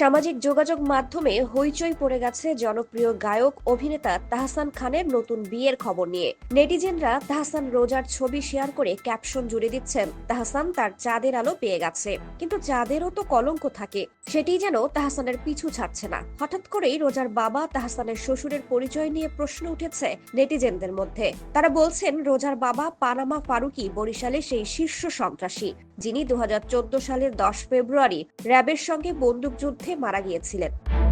সামাজিক যোগাযোগ মাধ্যমে হইচই পড়ে গেছে জনপ্রিয় গায়ক, অভিনেতা তাহসান খানের নতুন বিয়ের খবর নিয়ে। নেটিজেনরা তাহসান রোজার ছবি শেয়ার করে ক্যাপশন জুড়ে দিচ্ছেন। তাহসান তার চাঁদের আলো পেয়ে গেছে। কিন্তু চাঁদেরও তো কলঙ্ক থাকে। সেটি যেন তাহসানের পিছু ছাড়ছে না। হঠাৎ করেই রোজার বাবা তাহসানের শ্বশুরের পরিচয় নিয়ে প্রশ্ন উঠেছে নেটিজেনদের মধ্যে। তারা বলছেন, রোজার বাবা পানামা ফারুকি বরিশালে সেই শীর্ষ সন্ত্রাসী, যিনি দু হাজার চোদ্দ সালের দশ ফেব্রুয়ারি র্যাবের সঙ্গে বন্দুকযুদ্ধে মারা গিয়েছিলেন।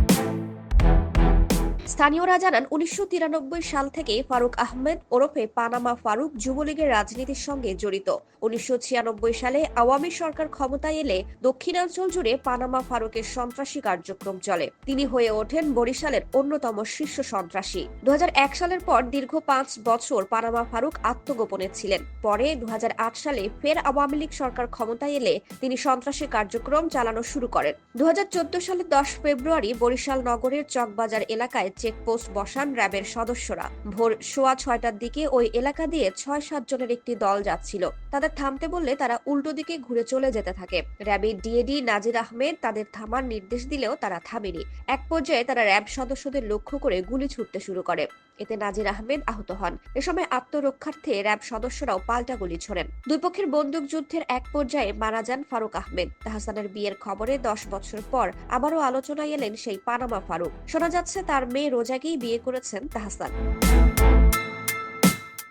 স্থানীয়রা জানান, উনিশশো তিরানব্বই সাল থেকে ফারুক আহমেদ ওরফে পানামা ফারুক যুবলীগের রাজনীতির সঙ্গে জড়িত। উনিশশো ছিয়ানব্বই সালে আওয়ামী সরকার ক্ষমতায় এলে দক্ষিণাঞ্চল জুড়ে পানামা ফারুকের সন্ত্রাসী কার্যক্রম চলে। তিনি হয়ে ওঠেন বরিশালের অন্যতম শীর্ষ সন্ত্রাসী। দু হাজার এক সালের পর দীর্ঘ পাঁচ বছর পানামা ফারুক আত্মগোপনে ছিলেন। পরে দু হাজার আট সালে ফের আওয়ামী লীগ সরকার ক্ষমতায় এলে তিনি সন্ত্রাসী কার্যক্রম চালানো শুরু করেন। দু হাজার চোদ্দ সালের দশ ফেব্রুয়ারি বরিশাল নগরের চকবাজার এলাকায় চেকপোস্ট বসান র্যাবের সদস্যরা। ভোর সোয়া ছয়টার দিকে ওই এলাকা দিয়ে ছয়, সাত জনের একটি দল যাচ্ছিল। তাদের থামতে বললে তারা উল্টো দিকে ঘুরে চলে যেতে থাকে। র্যাবের ডিএডি নাজির আহমেদ তাদের থামার নির্দেশ দিলেও তারা থামেনি। এক পর্যায়ে তারা র্যাব সদস্যদের লক্ষ্য করে গুলি ছুটতে শুরু করে। এতে নাজির আহমেদ আহত হন। এ সময় আত্মরক্ষার্থে র্যাব সদস্যরাও পাল্টা গুলি ছোড়েন। দুই পক্ষের বন্দুক যুদ্ধের এক পর্যায়ে মারা যান ফারুক আহমেদ। তাহসানের বিয়ের খবরে দশ বছর পর আবারও আলোচনায় এলেন সেই পানামা ফারুক। শোনা যাচ্ছে তার মেয়ে রোজাকেই বিয়ে করেছেন তাহসান।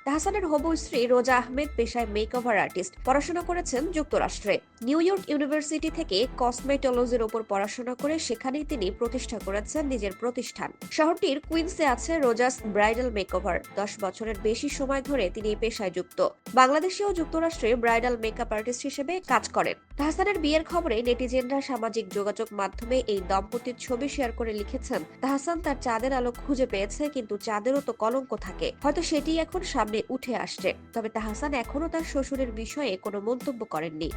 তাহসানের হবু স্ত্রী রোজা আহমেদ পেশায় মেকওভার আর্টিস্ট। পড়াশোনা করেছেন যুক্তরাষ্ট্রে। নিউ ইয়র্ক ইউনিভার্সিটি থেকে কসমেটোলজির ওপর পড়াশোনা করে সেখানেই তিনি প্রতিষ্ঠা করেছেন নিজের প্রতিষ্ঠান। শহরটির কুইন্সে আছে রোজাস ব্রাইডাল মেকওভার। দশ বছরের বেশি সময় ধরে তিনি পেশায় যুক্ত। বাংলাদেশে ও যুক্তরাষ্ট্রে ব্রাইডাল মেকআপ আর্টিস্ট হিসেবে কাজ করেন। তাহসানের বিয়ের খবরে নেটিজেনরা সামাজিক যোগাযোগ মাধ্যমে এই দম্পতির ছবি শেয়ার করে লিখেছেন, তাহসান তার চাঁদের আলো খুঁজে পেয়েছে, কিন্তু চাঁদেরও তো কলঙ্ক থাকে। হয়তো সেটি এখন সামনে উঠে আসছে। তবে তাহসান এখনও তার শ্বশুরের বিষয়ে কোনো মন্তব্য করেননি।